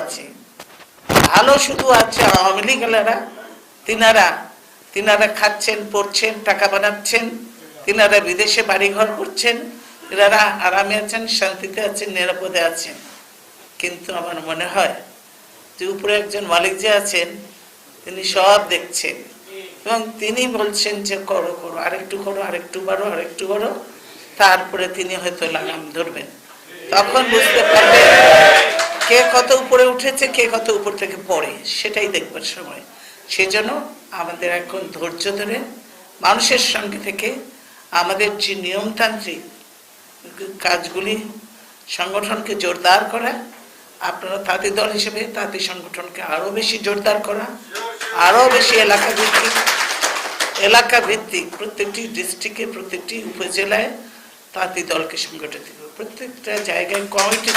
আছে। ভালো শুধু আছে আওয়ামী লীগেরা তিনারা তিনারা খাচ্ছেন, পড়ছেন, টাকা বানাচ্ছেন, তিনারা বিদেশে বাড়িঘর করছেন, তিনারা আরামে আছেন, শান্তিতে আছেন, নিরাপদে আছেন। কিন্তু আমার মনে হয় যে উপরে একজন মালিক যে আছেন, তিনি সব দেখছেন। এবং তিনি বলছেন যে করো করো, আরেকটু করো, আরেকটু বাড়ো, আরেকটু করো তারপরে তিনি হয়তো লাগাম ধরবেন। তখন বুঝতে পারবেন কে কত উপরে উঠেছে, কে কত উপর থেকে পড়ে, সেটাই দেখবার সময়। সেজন্য আমাদের এখন ধৈর্য ধরে, মানুষের সঙ্গে থেকে আমাদের যে নিয়মতান্ত্রিক কাজগুলি, সংগঠনকে জোরদার করা, আপনারা তাঁতি দল হিসেবে তাঁতি সংগঠনকে আরও বেশি জোরদার করা, আরও বেশি এলাকা ভিত্তিক এলাকা ভিত্তিক প্রত্যেকটি ডিস্ট্রিক্টে প্রত্যেকটি উপজেলায় তাঁতি দলকে সংগঠিত প্রত্যেকটা জায়গায় কমিটি